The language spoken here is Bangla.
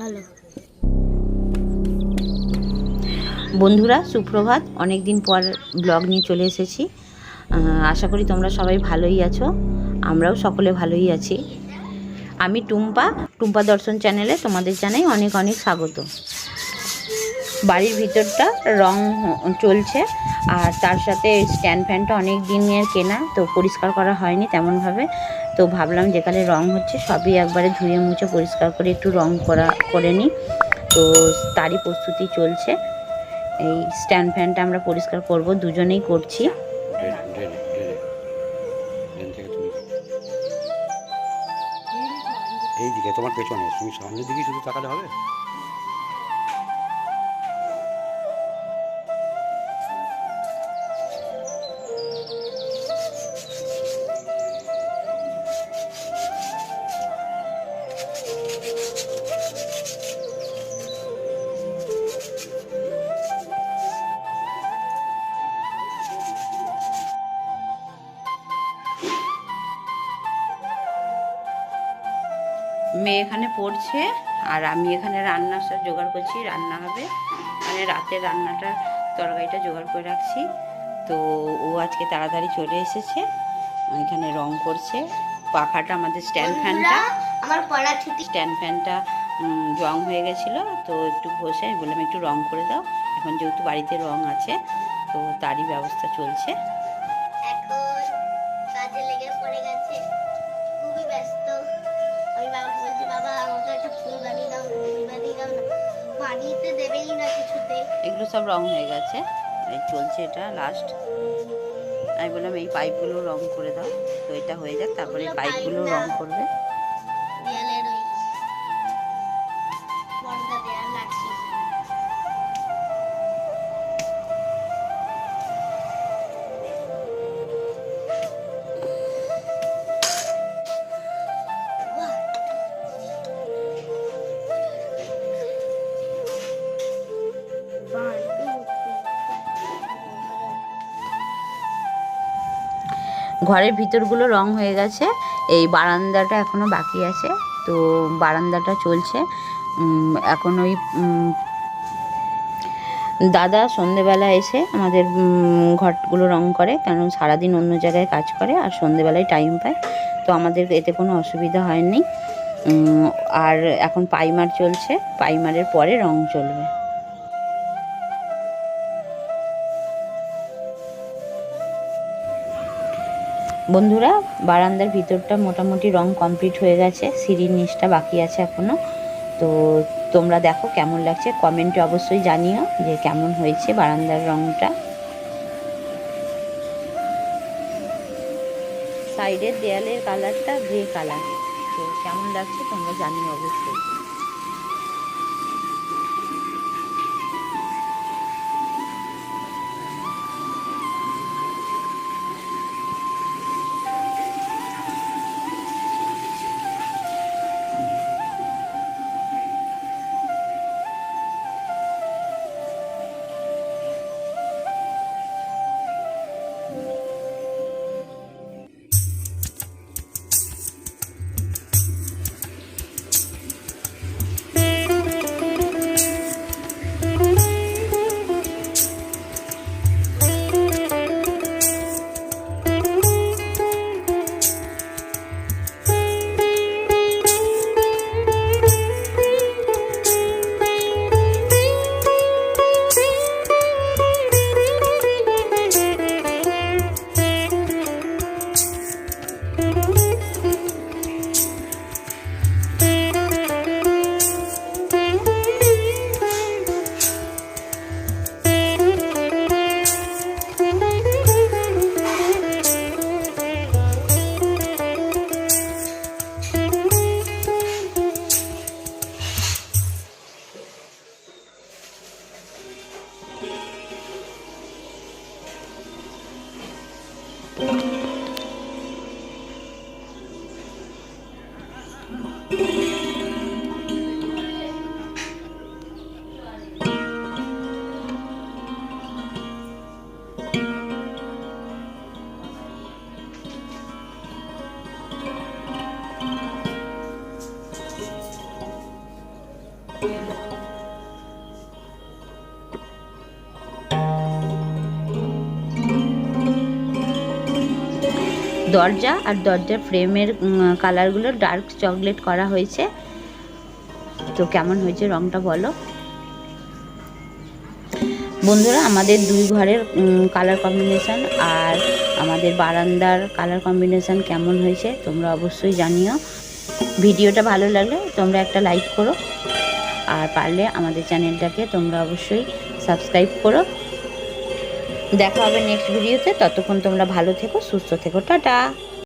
ভালো বন্ধুরা, সুপ্রভাত। অনেক দিন পর ব্লগ নিয়ে চলে এসেছি। আশা করি তোমরা সবাই ভালোই আছো। আমরাও সকলে ভালোই আছি। আমি টুম্পা। টুম্পা দর্শন চ্যানেলে তোমাদের জানাই অনেক অনেক স্বাগত। বাড়ির ভিতরটা রং চলছে আর তার সাথে স্ট্যান্ড ফ্যানটা অনেক দিনের কেনা, তো পরিষ্কার করা হয়নি তেমনভাবে। তো ভাবলাম যেখানে রং হচ্ছে, সবই একবারে ধুয়ে মুছে পরিষ্কার করে একটু রং করা, করে নিই। তো তারই প্রস্তুতি চলছে। এই স্ট্যান্ড ফ্যানটা আমরা পরিষ্কার করব, দুজনেই করছি। ড্রেনে ড্রেনে ড্রেনে ড্রেন থেকে তুমি এই দিকে তোমার পেছনে, তুমি সামনের দিকে শুধু তাকালে হবে? মেয়ে এখানে পড়ছে আর আমি এখানে রান্না সব জোগাড় করছি রান্না হবে। মানে রাতের রান্নাটা তরকারিটা জোগাড় করে রাখছি। তো ও আজকে তাড়াতাড়ি চলে এসেছে এখানে রং করছে। পাখাটা আমাদের স্ট্যান্ড ফ্যানটা। আমার পড়া ছুটি স্ট্যান্ড ফ্যানটা রং হয়ে গেছিল তো একটু ঘষে আমি বললাম একটু রং করে দাও। এখন যেহেতু বাড়িতে রং আছে তো তারই ব্যবস্থা চলছে। এখন কাজে লেগে পড়ে গেছে খুবই ব্যস্ত। আমি বাবাকে বলছি বাবা আমাকে একটা ফুল বানিয়ে দাও ফুল বানিয়ে দাও না। দেবেই না কিছুতে। এগুলো সব রং হয়ে গেছে। এই চলছে এটা লাস্ট আমি বললাম এই পাইপগুলো রং করে দাও। তো এটা হয়ে যাক তারপরে এই পাইপগুলো রং করবে। ঘরের ভিতরগুলো রং হয়ে গেছে। এই বারান্দাটা এখনও বাকি আছে। তো বারান্দাটা চলছে। এখন ওই দাদা সন্ধেবেলা এসে আমাদের ঘরগুলো রং করে। কারণ সারাদিন অন্য জায়গায় কাজ করে আর সন্ধেবেলায় টাইম পায়। তো আমাদের এতে কোনো অসুবিধা হয়নি। আর এখন পাইমার চলছে। পাইমারের পরে রং চলবে। বন্ধুরা, বারান্দার ভিতরটা মোটামুটি রং কমপ্লিট হয়ে গেছে, সিঁড়ির নিচটা বাকি আছে এখনও। তো তোমরা দেখো কেমন লাগছে, কমেন্টে অবশ্যই জানিও যে কেমন হয়েছে বারান্দার রংটা। সাইডের দেয়ালের কালারটা গ্রে কালার, তো কেমন লাগছে তোমরা জানিও অবশ্যই। দরজা আর দরজার ফ্রেমের কালারগুলো ডার্ক চকলেট করা হয়েছে। তো কেমন হয়েছে রংটা বলো? বন্ধুরা, আমাদের দুই ঘরের কালার কম্বিনেশন আর আমাদের বারান্দার কালার কম্বিনেশন কেমন হয়েছে তোমরা অবশ্যই জানিও। ভিডিওটা ভালো লাগলে তোমরা একটা লাইক করো। আর পারলে আমাদের চ্যানেলটাকে তোমরা অবশ্যই সাবস্ক্রাইব করো। দেখা হবে নেক্সট ভিডিওতে ততক্ষণ তোমরা ভালো থেকো সুস্থ থেকো। টাটা!